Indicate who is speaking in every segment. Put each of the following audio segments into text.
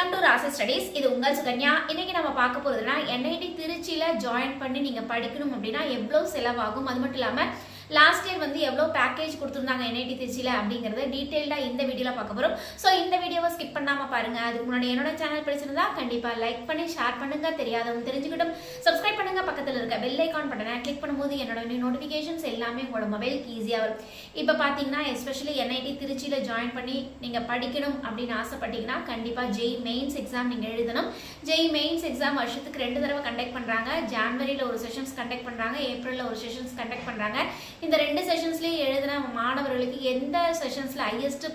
Speaker 1: Welcome to ராசி studies இது உங்கள் சுகன்யா. இன்னைக்கு நம்ம பார்க்க போறதுன்னா என்ஐடி திருச்சியில ஜாயின் பண்ணி நீங்க படிக்கணும் அப்படின்னா எவ்வளவு செலவாகும்? அது மட்டும் இல்லாம லாஸ்ட் இயர் வந்து எவ்வளோ பேக்கேஜ் கொடுத்துருந்தாங்க என்ஐடி திருச்சியில் அப்படிங்கிறத டீட்டெயில்டாக இந்த வீடியோவில் பார்க்க போகிறோம் ஸோ இந்த வீடியோவை ஸ்கிப் பண்ணாமல் பாருங்கள் அதுக்கு முன்னாடி என்னோட சேனல் பிடிச்சிருந்தா கண்டிப்பாக லைக் பண்ணி ஷேர் பண்ணுங்க தெரியாதவங்க தெரிஞ்சுக்கிட்டும். சப்ஸ்கிரைப் பண்ணுங்கள் பக்கத்தில் இருக்க பெல் ஐக்கான் பட்டனை கிளிக் பண்ணும்போது என்னோட நோட்டிஃபிகேஷன்ஸ் எல்லாமே உங்களோட மொபைலுக்கு ஈஸியாக வரும். இப்போ பார்த்தீங்கன்னா எஸ்பெஷலி என்ஐடி திருச்சியில் ஜாயின் பண்ணி நீங்கள் படிக்கணும் அப்படின்னு ஆசைப்பட்டீங்கன்னா கண்டிப்பாக ஜெய் மெயின்ஸ் எக்ஸாம் நீங்கள் எழுதணும். ஜெய் மெயின்ஸ் எக்ஸாம் வருஷத்துக்கு ரெண்டு தடவை கண்டக்ட் பண்ணுறாங்க ஜான்வரியில் ஒரு செஷன்ஸ் கண்டக்ட் பண்ணுறாங்க ஏப்ரலில் ஒரு செஷன்ஸ் கண்டக்ட் பண்ணுறாங்க இந்த ரெண்டு செஷன்ஸ்லேயும் எழுதின மாணவர்களுக்கு எந்த செஷன்ஸில் ஹையஸ்ட்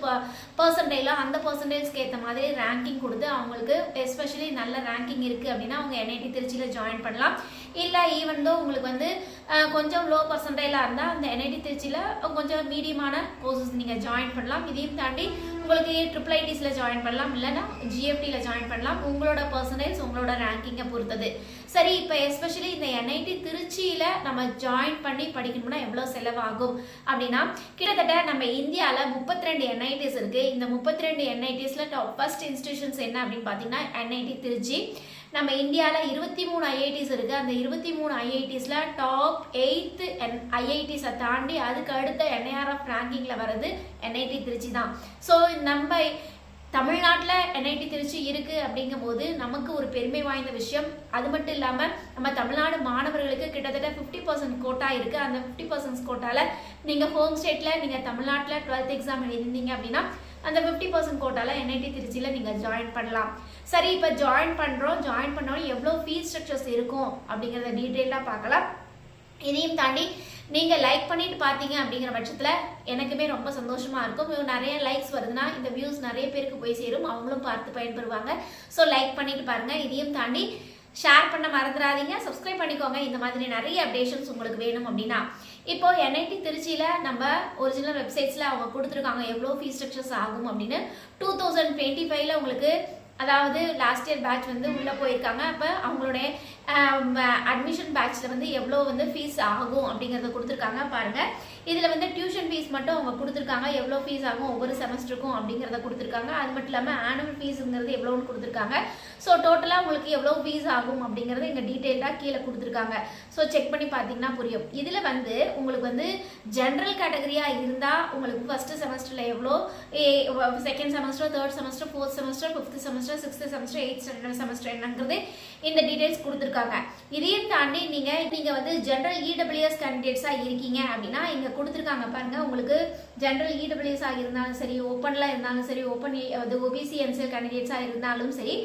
Speaker 1: பர்சன்டேஜோ அந்த பர்சன்டேஜ்க்கு ஏற்ற மாதிரி ரேங்கிங் கொடுத்து அவங்களுக்கு எஸ்பெஷலி நல்ல ரேங்கிங் இருக்குது அப்படின்னா அவங்க என்ஐடி திருச்சியில் ஜாயின் பண்ணலாம். இல்லை ஈவன் தோ உங்களுக்கு வந்து கொஞ்சம் லோ பர்சன்டேஜாக இருந்தால் அந்த என்ஐடி திருச்சியில் கொஞ்சம் மீடியமான கோர்சஸ் நீங்கள் ஜாயின் பண்ணலாம். இதையும் தாண்டி உங்களுக்கு ட்ரிபிள் ஐடிஸில் ஜாயின் பண்ணலாம் இல்லைன்னா ஜிஎஃப்டியில் ஜாயின் பண்ணலாம். உங்களோட பர்சன்டேஜ் உங்களோட ரேங்கிங்கை பொறுத்தது. சரி இப்போ எஸ்பெஷலி இந்த என்ஐடி திருச்சியில் நம்ம ஜாயின் பண்ணி படிக்கணும்னா எவ்வளோ செலவாகும் அப்படின்னா கிட்டத்தட்ட நம்ம இந்தியாவில் முப்பத்தி ரெண்டு என்ஐடிஸ் இருக்குது இந்த முப்பத்தி ரெண்டு என்ஐடிஸில் டாப் ஃபஸ்ட் இன்ஸ்டியூஷன்ஸ் என்ன அப்படின்னு பார்த்தீங்கன்னா என்ஐடி திருச்சி நம்ம இந்தியாவில் இருபத்தி மூணு ஐஐடிஸ் இருக்குது அந்த இருபத்தி மூணு ஐஐடிஸில் டாப் எயித்து என் ஐஐடிஸை தாண்டி அதுக்கு அடுத்த என்ஐஆர்எஃப் ரேங்கிங்கில் வர்றது என்ஐடி திருச்சி தான். ஸோ நம்ம தமிழ்நாட்டில் என்ஐடி திருச்சி இருக்குது அப்படிங்கும்போது நமக்கு ஒரு பெருமை வாய்ந்த விஷயம். அது மட்டும் இல்லாமல் நம்ம தமிழ்நாடு மாணவர்களுக்கு கிட்டத்தட்ட ஃபிஃப்டி பர்சன்ட் கோட்டா இருக்குது அந்த ஃபிஃப்டி பர்சன்ட் கோட்டாவில் நீங்கள் ஹோம் ஸ்டேட்டில் நீங்கள் தமிழ்நாட்டில் டுவெல்த் எக்ஸாம் எழுதிருந்தீங்க அப்படின்னா அந்த ஃபிஃப்டி பர்சன்ட் கோட்டாவில் என்ஐடி திருச்சியில் நீங்கள் ஜாயின் பண்ணலாம். சரி இப்போ ஜாயின் பண்ணுறோம் ஜாயின் பண்ணாலும் எவ்வளோ ஃபீஸ் ஸ்ட்ரக்சர்ஸ் இருக்கும் அப்படிங்கிறத டீட்டெயிலாக பார்க்கலாம். இதையும் தாண்டி நீங்கள் லைக் பண்ணிட்டு பார்த்தீங்க அப்படிங்கிற பட்சத்தில் எனக்குமே ரொம்ப சந்தோஷமாக இருக்கும். நிறைய லைக்ஸ் வருதுன்னா இந்த வியூஸ் நிறைய பேருக்கு போய் சேரும். அவங்களும் பார்த்து பயன்பெறுவாங்க. ஸோ லைக் பண்ணிட்டு பாருங்கள் இதையும் தாண்டி ஷேர் பண்ண மறந்துடாதீங்க சப்ஸ்கிரைப் பண்ணிக்கோங்க. இந்த மாதிரி நிறைய அப்டேஷன்ஸ் உங்களுக்கு வேணும் அப்படின்னா. இப்போ என்ஐடி திருச்சியில் நம்ம ஒரிஜினல் வெப்சைட்ஸில் அவங்க கொடுத்துருக்காங்க. எவ்வளோ ஃபீஸ் ஸ்ட்ரக்சர்ஸ் ஆகும் அப்படின்னு. டூ தௌசண்ட் டுவெண்ட்டி ஃபைவ்ல உங்களுக்கு அதாவது லாஸ்ட் இயர் பேட்ச் வந்து உள்ளே போயிருக்காங்க. அப்போ அவங்களுடைய அட்மிஷன் பேட்சில் வந்து எவ்வளோ வந்து ஃபீஸ் ஆகும் அப்படிங்கிறத கொடுத்துருக்காங்க பாருங்கள் இதில் வந்து டியூஷன் ஃபீஸ் மட்டும் அவங்க கொடுத்துருக்காங்க. எவ்வளோ ஃபீஸ் ஆகும் ஒவ்வொரு செமஸ்டருக்கும் அப்படிங்கிறத கொடுத்துருக்காங்க. அது மட்டும் இல்லாமல் ஆனுவல் ஃபீஸுங்கிறது எவ்வளோன்னு கொடுத்துருக்காங்க. ஸோ டோட்டலாக உங்களுக்கு எவ்வளோ ஃபீஸ் ஆகும் அப்படிங்கிறத இங்கே டீட்டெயில்டாக கீழே கொடுத்துருக்காங்க. ஸோ செக் பண்ணி பார்த்தீங்கன்னா புரியும். இதில் வந்து உங்களுக்கு வந்து ஜென்ரல் கேட்டகரியாக இருந்தால் உங்களுக்கு ஃபஸ்ட்டு செமஸ்டரில் எவ்வளோ? Second semester third semester fourth semester fifth semester sixth semester eight standard semester என்னங்கிறது இந்த டீடைல்ஸ் கொடுத்துருக்காங்க. இதையும் தாண்டி நீங்கள் நீங்கள் வந்து ஜென்ரல் இடபிள்யூஎஸ் கேண்டிடேட்ஸாக இருக்கீங்க அப்படின்னா இங்கே கொடுத்துருக்காங்க பாருங்கள் உங்களுக்கு ஜென்ரல் இடபிள்யூஎஸ்ஸாக இருந்தாலும் சரி ஓப்பனில் இருந்தாலும் சரி ஓப்பன் அது ஓபிசி எம்சிஎல் கேண்டிடேட்ஸாக இருந்தாலும் சரி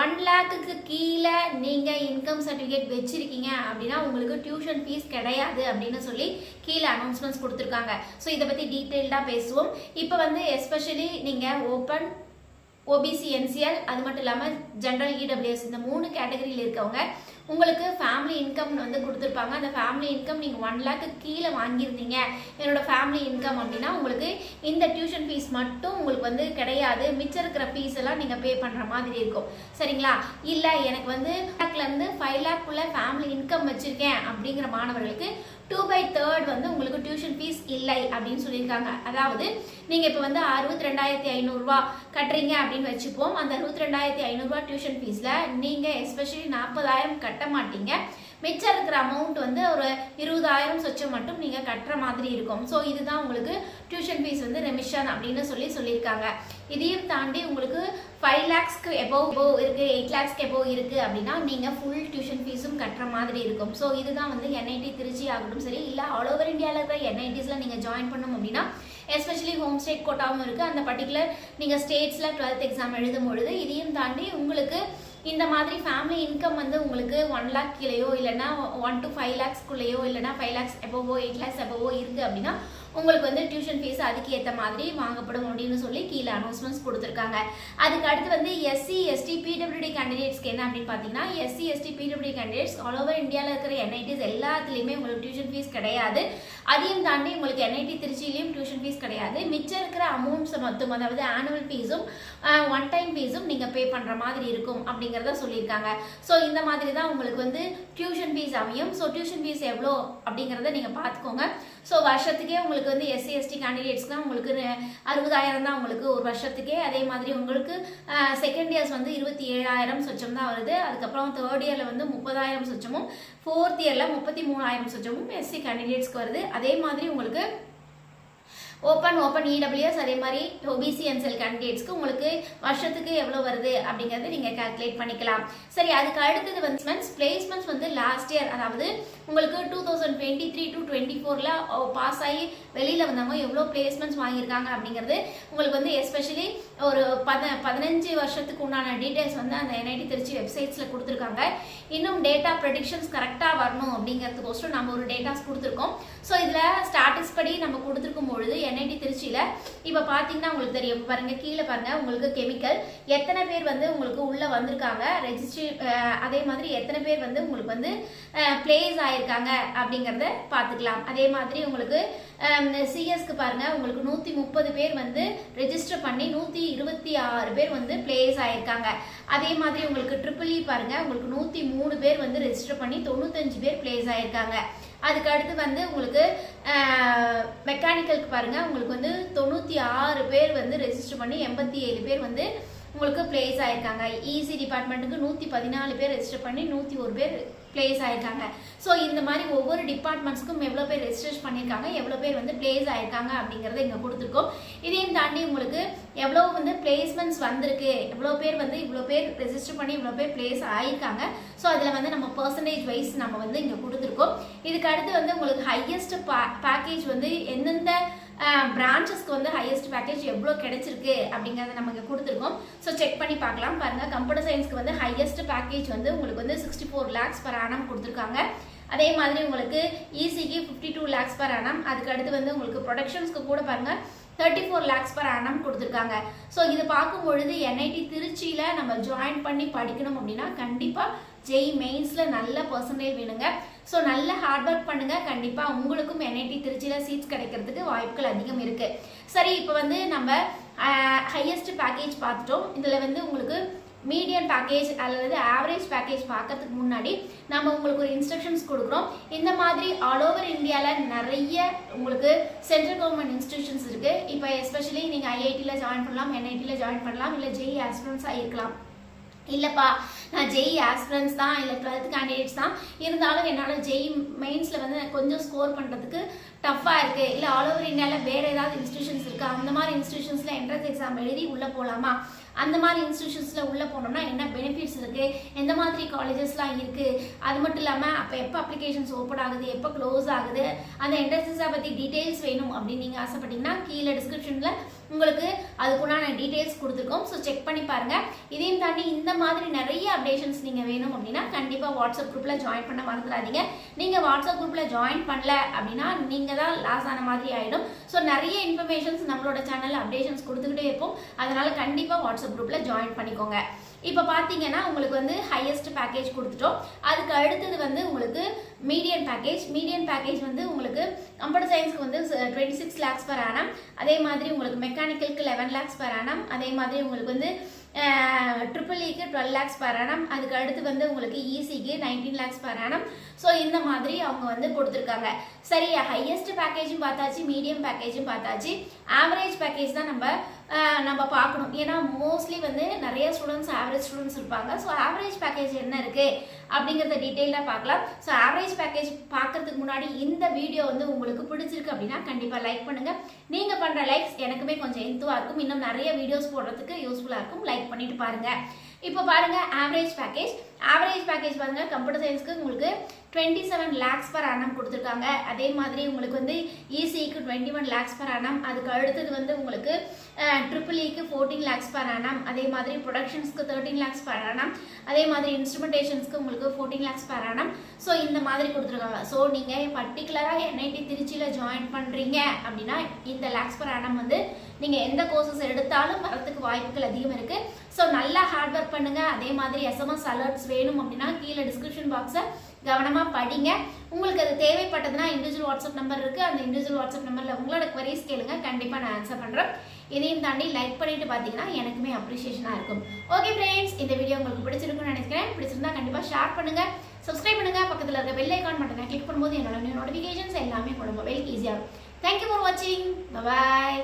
Speaker 1: ஒன் லேக்குக்கு கீழே நீங்கள் இன்கம் சர்டிஃபிகேட் வச்சுருக்கீங்க அப்படின்னா உங்களுக்கு டியூஷன் ஃபீஸ் கிடையாது அப்படின்னு சொல்லி கீழே அனௌன்ஸ்மெண்ட்ஸ் கொடுத்துருக்காங்க. ஸோ இதை பற்றி டீட்டெயில்டாக பேசுவோம். இப்போ வந்து எஸ்பெஷலி நீங்கள் ஓப்பன் ஓபிசி என்சிஎல் அது மட்டும் இல்லாமல் ஜென்ரல் இடபிள்யூஎஸ் இந்த மூணு கேட்டகரியில் இருக்கவங்க உங்களுக்கு ஃபேமிலி இன்கம் வந்து கொடுத்துருப்பாங்க. அந்த ஃபேமிலி இன்கம் நீங்கள் ஒன் லேக்கு கீழே வாங்கியிருந்தீங்க. என்னோட ஃபேமிலி இன்கம் அப்படின்னா உங்களுக்கு இந்த டியூஷன் ஃபீஸ் மட்டும் உங்களுக்கு வந்து கிடையாது. மிச்சம் இருக்கிற ஃபீஸ் எல்லாம் நீங்கள் பே பண்ணுற மாதிரி இருக்கும். சரிங்களா? இல்லை எனக்கு வந்து லேக்லேருந்து ஃபைவ் லேக்குள்ளே ஃபேமிலி இன்கம் வச்சுருக்கேன் அப்படிங்கிற மாணவர்களுக்கு டூ பை தேர்ட் வந்து உங்களுக்கு டியூஷன் ஃபீஸ் இல்லை அப்படின்னு சொல்லியிருக்காங்க. அதாவது நீங்கள் இப்போ வந்து அறுபத்தி ரெண்டாயிரத்தி ஐநூறுரூவா கட்டுறீங்க அப்படின்னு வச்சுப்போம் அந்த அறுபத்தி ரெண்டாயிரத்தி ஐநூறுரூவா டியூஷன் ஃபீஸில் நீங்கள் எஸ்பெஷலி நாற்பதாயிரம் கட்ட மாட்டீங்க. மிச்சம் இருக்கிற அமௌண்ட் வந்து ஒரு இருபதாயிரம் சொச்சம் மட்டும் நீங்கள் கட்டுற மாதிரி இருக்கும். ஸோ இதுதான் உங்களுக்கு டியூஷன் ஃபீஸ் வந்து ரெமிஷன் அப்படின்னு சொல்லி சொல்லியிருக்காங்க. இதையும் தாண்டி உங்களுக்கு ஃபைவ் லேக்ஸ்க்கு எபோவ் எபோவ் இருக்குது எயிட் லேக்ஸ்க்கு எபோவ் இருக்குது அப்படின்னா நீங்கள் ஃபுல் டியூஷன் ஃபீஸும் கட்டுற மாதிரி இருக்கும். ஸோ இதுதான் வந்து என்ஐடி திருச்சி ஆகட்டும் சரி இல்லை ஆல் ஓவர் இந்தியாவில் இருக்கிற என்ஐடிஸில் நீங்கள் ஜாயின் பண்ணணும் அப்படின்னா எஸ்பெஷலி ஹோம் ஸ்டேட் கோட்டாவும் இருக்குது அந்த பர்டிகுலர் நீங்கள் ஸ்டேட்ஸில் டுவெல்த் எக்ஸாம் எழுதும் பொழுது இதையும் தாண்டி உங்களுக்கு இந்த மாதிரி ஃபேமிலி இன்கம் வந்து உங்களுக்கு ஒன் லேக் கீழேயோ இல்லைன்னா ஒன் டு ஃபைவ் லேக்ஸ்க்குள்ளேயோ இல்லைன்னா ஃபைவ் லேக்ஸ் எபோவோ எயிட் லேக்ஸ் எபோவோ இருக்குது அப்படின்னா உங்களுக்கு வந்து டியூஷன் ஃபீஸ் அதுக்கு ஏற்ற மாதிரி வாங்கப்படும் அப்படின்னு சொல்லி கீழே அனௌன்ஸ்மெண்ட்ஸ் கொடுத்துருக்காங்க. அதுக்கு அடுத்து வந்து எஸ்சி எஸ்டி பிடபிள்யூடி கேண்டிடேட்ஸ்க்கு என்ன அப்படின்னு பார்த்தீங்கன்னா SC ST PWD candidates all over இந்தியாவில் இருக்கிற என்ஐடிஸ் எல்லாத்துலேயுமே உங்களுக்கு டியூஷன் ஃபீஸ் கிடையாது. அதையும் தாண்டி உங்களுக்கு என்ஐடி திருச்சியிலையும் டியூஷன் ஃபீஸ் கிடையாது. மிச்சம் இருக்கிற அமௌண்ட்ஸ் மொத்தம் அதாவது ஆனுவல் ஃபீஸும் ஒன் டைம் ஃபீஸும் நீங்கள் பே பண்ணுற மாதிரி இருக்கும் அப்படிங்கிறத சொல்லியிருக்காங்க. ஸோ இந்த மாதிரி தான் உங்களுக்கு வந்து டியூஷன் ஃபீஸ் அமையும். ஸோ டியூஷன் ஃபீஸ் எவ்வளோ அப்படிங்கிறத நீங்கள் பார்த்துக்கோங்க. ஸோ வருஷத்துக்கே உங்களுக்கு வந்து எஸ்சி எஸ்டி கேண்டிடேட்ஸ்க்குலாம் உங்களுக்கு அறுபதாயிரம் தான் உங்களுக்கு ஒரு வருஷத்துக்கே. அதே மாதிரி உங்களுக்கு செகண்ட் இயர்ஸ் வந்து இருபத்தி ஏழாயிரம் சொச்சம் தான் வருது. அதுக்கப்புறம் தேர்ட் இயரில் வந்து முப்பதாயிரம் சொச்சமும் ஃபோர்த் இயரில் முப்பத்தி மூணாயிரம் சொச்சமும் எஸ்சி கேண்டிடேட்ஸ்க்கு வருது. அதே மாதிரி உங்களுக்கு ஓப்பன் ஓப்பன் இடபிள்யூஎஸ் அதே மாதிரி ஓபிசி அண்ட் கேண்டிடேட்ஸ்க்கு உங்களுக்கு வருஷத்துக்கு எவ்வளோ வருது அப்படிங்கறத நீங்கள் கால்குலேட் பண்ணிக்கலாம். சரி அதுக்கு அடுத்தது வந்து பிளேஸ்மெண்ட்ஸ் வந்து லாஸ்ட் இயர் அதாவது உங்களுக்கு two thousand twenty three to twenty ஃபோரில் பாஸ் ஆகி வெளியில் வந்தவங்க எவ்வளோ பிளேஸ்மெண்ட்ஸ் வாங்கியிருக்காங்க அப்படிங்கிறது உங்களுக்கு வந்து எஸ்பெஷலி ஒரு பத பதினஞ்சு வருஷத்துக்கு உண்டான டீட்டெயில்ஸ் வந்து அந்த என்ஐடி திருச்சி வெப்சைட்ஸில் கொடுத்துருக்காங்க. இன்னும் டேட்டா ப்ரெடிக்ஷன்ஸ் கரெக்டாக வரணும் அப்படிங்கிறதுக்கோசரம் நம்ம ஒரு டேட்டாஸ் கொடுத்துருக்கோம். ஸோ இதில் ஸ்டாட்டிஸ் படி நம்ம கொடுத்துருக்கும் பொழுது என்ஐடி திருச்சியில் இப்போ பார்த்தீங்கன்னா உங்களுக்கு தெரியும். பாருங்கள் கீழே பாருங்கள் உங்களுக்கு கெமிக்கல் எத்தனை பேர் வந்து உங்களுக்கு உள்ளே வந்திருக்காங்க? ரெஜிஸ்ட்ரி அதே மாதிரி எத்தனை பேர் வந்து உங்களுக்கு வந்து பிளேஸ் ஆயிருக்காங்க அப்படிங்கிறத பார்த்துக்கலாம் அதே மாதிரி உங்களுக்கு சிஎஸ்க்கு பாருங்கள் உங்களுக்கு நூற்றி முப்பது பேர் வந்து ரெஜிஸ்டர் பண்ணி நூற்றி இருபத்தி ஆறு பேர் வந்து பிளேஸ் ஆயிருக்காங்க. அதே மாதிரி உங்களுக்கு ட்ரிபிள் இ e பாருங்க. உங்களுக்கு நூற்றி மூணு பேர் வந்து ரெஜிஸ்டர் பண்ணி தொண்ணூத்தஞ்சு பேர் பிளேஸ் ஆயிருக்காங்க. அதுக்கு அடுத்து வந்து உங்களுக்கு மெக்கானிக்கலுக்கு பாருங்க. உங்களுக்கு வந்து தொண்ணூற்றி ஆறு பேர் வந்து ரெஜிஸ்டர் பண்ணி எண்பத்தி ஏழு பேர் வந்து உங்களுக்கு பிளேஸ் ஆயிருக்காங்க. இசி டிபார்ட்மெண்ட்டுக்கு நூற்றி பதினாலு பேர் ரெஜிஸ்டர் பண்ணி நூற்றி ஒரு பேர் பிளேஸ் ஆயிருக்காங்க. ஸோ இந்த மாதிரி ஒவ்வொரு டிபார்ட்மெண்ட்ஸ்க்கும் எவ்வளோ பேர் ரெஜிஸ்டர் பண்ணியிருக்காங்க எவ்வளோ பேர் வந்து பிளேஸ் ஆயிருக்காங்க அப்படிங்கிறத இங்கே கொடுத்துருக்கோம். இதையும் தாண்டி உங்களுக்கு எவ்வளோ வந்து பிளேஸ்மெண்ட்ஸ் வந்திருக்கு எவ்வளோ பேர் வந்து இவ்வளோ பேர் ரெஜிஸ்டர் பண்ணி இவ்வளோ பேர் பிளேஸ் ஆயிருக்காங்க. ஸோ அதில் வந்து நம்ம பர்சன்டேஜ் வைஸ் நம்ம வந்து இங்கே கொடுத்துருக்கோம். இதுக்கு அடுத்து வந்து உங்களுக்கு ஹையஸ்ட் பேக்கேஜ் வந்து எந்தெந்த பிரான்ச்சஸ்க்கு வந்து ஹையஸ்ட் பேக்கேஜ் எவ்வளோ கிடைச்சிருக்கு அப்படிங்கிறத நமக்கு கொடுத்துருக்கோம். ஸோ செக் பண்ணி பார்க்கலாம். பாருங்க கம்ப்யூட்டர் சயின்ஸ்க்கு வந்து ஹையஸ்ட் பேக்கேஜ் வந்து உங்களுக்கு வந்து sixty four lakhs per annum கொடுத்துருக்காங்க. அதே மாதிரி உங்களுக்கு இசிக்கு fifty two lakhs per annum அதுக்கு அடுத்து வந்து உங்களுக்கு ப்ரொடக்ஷன்ஸ்க்கு கூட பாருங்க thirty four lakhs per annum கொடுத்துருக்காங்க. ஸோ இது பார்க்கும் பொழுது என்ஐடி திருச்சியில் நம்ம ஜாயின் பண்ணி படிக்கணும் அப்படின்னா கண்டிப்பாக ஜெய் மெயின்ஸில் நல்ல பர்சன்டேஜ் வேணுங்க. ஸோ நல்ல ஹார்ட் ஒர்க் பண்ணுங்க. கண்டிப்பாக உங்களுக்கும் என்ஐடி திருச்சியில் சீட்ஸ் கிடைக்கிறதுக்கு வாய்ப்புகள் அதிகம் இருக்கு. சரி இப்போ வந்து நம்ம ஹையஸ்ட் பேக்கேஜ் பார்த்துட்டோம். இதில் வந்து உங்களுக்கு மீடியம் பேக்கேஜ் அல்லது ஆவரேஜ் பேக்கேஜ் பார்க்கறதுக்கு முன்னாடி நம்ம உங்களுக்கு ஒரு இன்ஸ்ட்ரக்ஷன்ஸ் கொடுக்குறோம். இந்த மாதிரி ஆல் ஓவர் இந்தியாவில் நிறைய உங்களுக்கு சென்ட்ரல் கவர்மெண்ட் இன்ஸ்டியூஷன்ஸ் இருக்குது இப்போ எஸ்பெஷலி நீங்கள் ஐஐடியில் ஜாயின் பண்ணலாம் என்ஐடியில் ஜாயின் பண்ணலாம் இல்லை ஜெய் ஆஸ்பிரன்ஸாக இருக்கலாம். இல்லைப்பா நான் ஜெய் ஆஸ்பிரன்ஸ் தான் இல்லை டுவெல்த் கேண்டிடேட்ஸ் தான். இருந்தாலும் என்னால் ஜெய் மெயின்ஸில் வந்து கொஞ்சம் ஸ்கோர் பண்ணுறதுக்கு டஃப்பாக இருக்குது இல்லை ஆல் ஓவர் இந்தியாவில் வேறு ஏதாவது இன்ஸ்டியூஷன்ஸ் இருக்குது அந்த மாதிரி இன்ஸ்டியூஷன்ஸில் என்ட்ரன்ஸ் எக்ஸாம் எழுதி உள்ளே போகலாமா அந்த மாதிரி இன்ஸ்டியூஷன்ஸில் உள்ளே போனோம்னா என்ன பெனிஃபிட்ஸ் இருக்குது எந்த மாதிரி காலேஜஸ்லாம் இருக்குது அது மட்டும் இல்லாமல் அப்போ எப்போ அப்ளிகேஷன்ஸ் ஓப்பன் ஆகுது? எப்போ க்ளோஸ் ஆகுது? அந்த என்ட்ரன்ஸை பற்றி டீட்டெயில்ஸ் வேணும் அப்படின்னு நீங்கள் ஆசைப்பட்டீங்கன்னா கீழே டிஸ்கிரிப்ஷனில் உங்களுக்கு அதுக்குண்டான டீட்டெயில்ஸ் கொடுத்துருக்கோம். ஸோ செக் பண்ணி பாருங்கள் இதையும் தாண்டி இந்த மாதிரி நிறைய அப்டேஷன்ஸ் நீங்கள் வேணும் அப்படின்னா கண்டிப்பாக வாட்ஸ்அப் குரூப்பில் ஜாயின் பண்ண மறந்துடாதீங்க. நீங்கள் வாட்ஸ்அப் குரூப்பில் ஜாயின் பண்ணல அப்படின்னா நீங்கள் தான் லாஸ் ஆன மாதிரி ஆகிடும் ஸோ நிறைய இன்ஃபர்மேஷன்ஸ் நம்மளோட சேனலில் அப்டேஷன்ஸ் கொடுத்துக்கிட்டே இருப்போம். அதனால் கண்டிப்பாக வாட்ஸ்அப் குரூப்பில் ஜாயின் பண்ணிக்கோங்க. இப்போ பார்த்தீங்கன்னா உங்களுக்கு வந்து ஹையஸ்ட் பேக்கேஜ் கொடுத்துட்டோம். அதுக்கு அடுத்தது வந்து உங்களுக்கு மீடியம் பேக்கேஜ் மீடியம் பேக்கேஜ் வந்து உங்களுக்கு கம்ப்யூட்டர் சயின்ஸ்க்கு வந்து twenty six lakhs per annum அதே மாதிரி உங்களுக்கு மெக்கானிக்கலுக்கு லெவன் லேக்ஸ் பர் ஆனம் அதே மாதிரி உங்களுக்கு வந்து ட்ரிபிள் இக்கு டுவெல் லேக்ஸ் பர் ஆனம் அதுக்கு அடுத்து வந்து உங்களுக்கு இசிக்கு nineteen lakhs per annum so இந்த மாதிரி அவங்க வந்து கொடுத்துருக்காங்க. சரி ஹையஸ்ட் பேக்கேஜும் பார்த்தாச்சு மீடியம் பேக்கேஜும் பார்த்தாச்சு. ஆவரேஜ் பேக்கேஜ் தான் நம்ம நம்ம பார்க்கணும். ஏன்னா மோஸ்ட்லி வந்து நிறைய ஸ்டூடெண்ட்ஸ் ஆவரேஜ் ஸ்டூடெண்ட்ஸ் இருப்பாங்க. ஸோ ஆவரேஜ் பேக்கேஜ் என்ன இருக்குது அப்படிங்கிறத டீட்டெயிலாக பார்க்கலாம். ஸோ ஆவரேஜ் பேக்கேஜ் பார்க்கறதுக்கு முன்னாடி இந்த வீடியோ வந்து உங்களுக்கு பிடிச்சிருக்கு அப்படின்னா கண்டிப்பாக லைக் பண்ணுங்கள் நீங்கள் பண்ணுற லைக்ஸ் எனக்குமே கொஞ்சம் ஹெல்த்துவாக இருக்கும். இன்னும் நிறைய வீடியோஸ் போடுறதுக்கு யூஸ்ஃபுல்லாக இருக்கும். லைக் பண்ணிட்டு பாருங்கள் இப்போ பாருங்க ஆவரேஜ் பேக்கேஜ் ஆவரேஜ் பேக்கேஜ் பாருங்கள் கம்ப்யூட்டர் சயின்ஸ்க்கு உங்களுக்கு twenty seven lakhs per annum கொடுத்துருக்காங்க. அதே மாதிரி உங்களுக்கு வந்து இசிஇக்கு twenty one lakhs per annum அதுக்கு அடுத்தது வந்து உங்களுக்கு ட்ரிபிள் இக்கு ஃபோர்டீன் லேக்ஸ் பர் அனம் அதே மாதிரி ப்ரொடக்ஷன்ஸ்க்கு தேர்ட்டீன் லேக்ஸ் பர் அனம் அதே மாதிரி இன்ஸ்ட்ருமெண்டேஷன்ஸ்க்கு உங்களுக்கு fourteen lakhs per annum so இந்த மாதிரி கொடுத்துருக்காங்க. ஸோ நீங்கள் பர்டிகுலராக என்ஐடி திருச்சியில் ஜாயின் பண்ணுறீங்க அப்படின்னா இந்த லேக்ஸ் பர் அனம் வந்து நீங்கள் எந்த கோர்சஸ் எடுத்தாலும் வரத்துக்கு வாய்ப்புகள் அதிகம் இருக்குது ஸோ நல்லா ஹார்ட் ஒர்க் பண்ணுங்கள் அதே மாதிரி எஸ்எம்எஸ் அலர்ட்ஸ் வேணும் அப்படின்னா கீழே டிஸ்கிரிப்ஷன் பாக்ஸை கவனமாக படிங்க. உங்களுக்கு அது தேவைப்பட்டதுன்னா இண்டிவிஜுவல் வாட்ஸ்அப் நம்பர் இருக்குது அந்த இண்டிவிஜுவல் வாட்ஸ்அப் நம்பரில் உங்களோட குவரிஸ் கேளுங்க. கண்டிப்பாக நான் ஆன்சர் பண்ணுறேன் இதையும் தாண்டி லைக் பண்ணிட்டு பார்த்தீங்கன்னா எனக்குமே அப்ரிஷியேஷனாக இருக்கும். ஓகே ஃப்ரெண்ட்ஸ் இந்த வீடியோ உங்களுக்கு பிடிச்சிருக்கும்னு நினைக்கிறேன். பிடிச்சிருந்தா கண்டிப்பாக ஷேர் பண்ணுங்க. சப்ஸ்கிரைப் பண்ணுங்க. பக்கத்தில் இருக்க பெல் ஐக்கான் மட்டும் கிளிக் பண்ணும்போது என்னோட நோட்டிஃபிகேஷன்ஸ் எல்லாமே உங்களோட மொபைலுக்கு ஈஸியாக இருக்கும். தேங்க்யூ ஃபார் வாட்சிங் பாய்